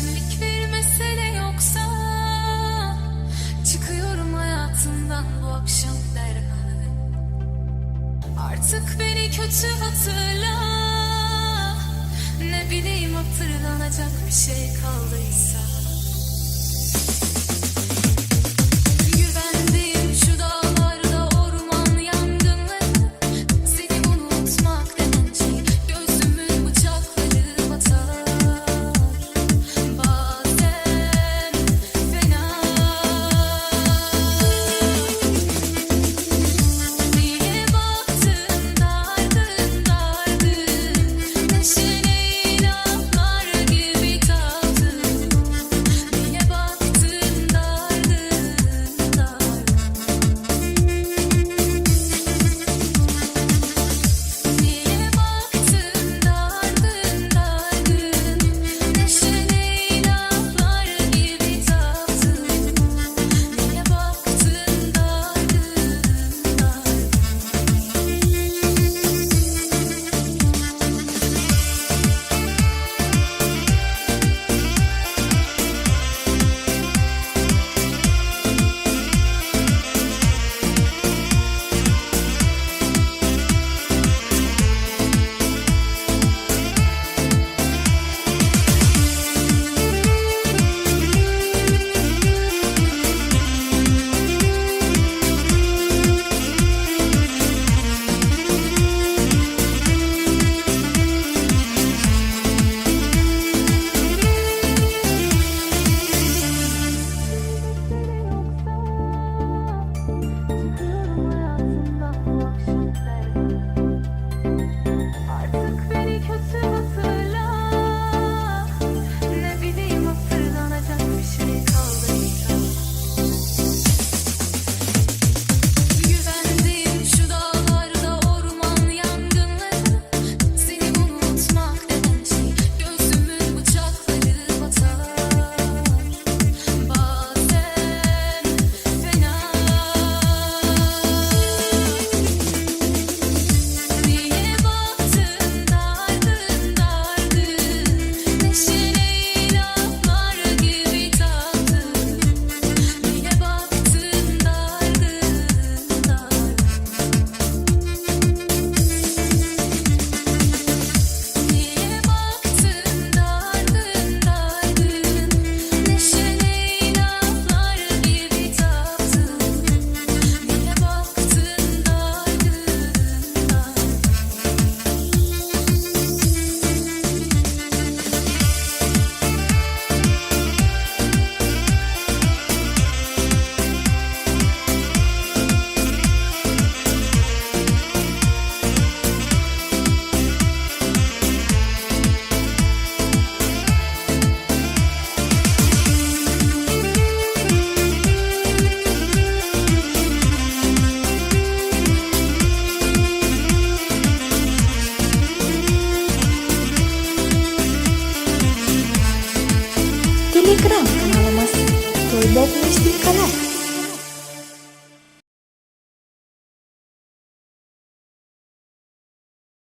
Senlik bir mesele yoksa Çıkıyorum hayatından bu akşam derhal. Artık beni kötü hatırla. Ne bileyim hatırlanacak bir şey kaldıysa. Death Wish din ka na.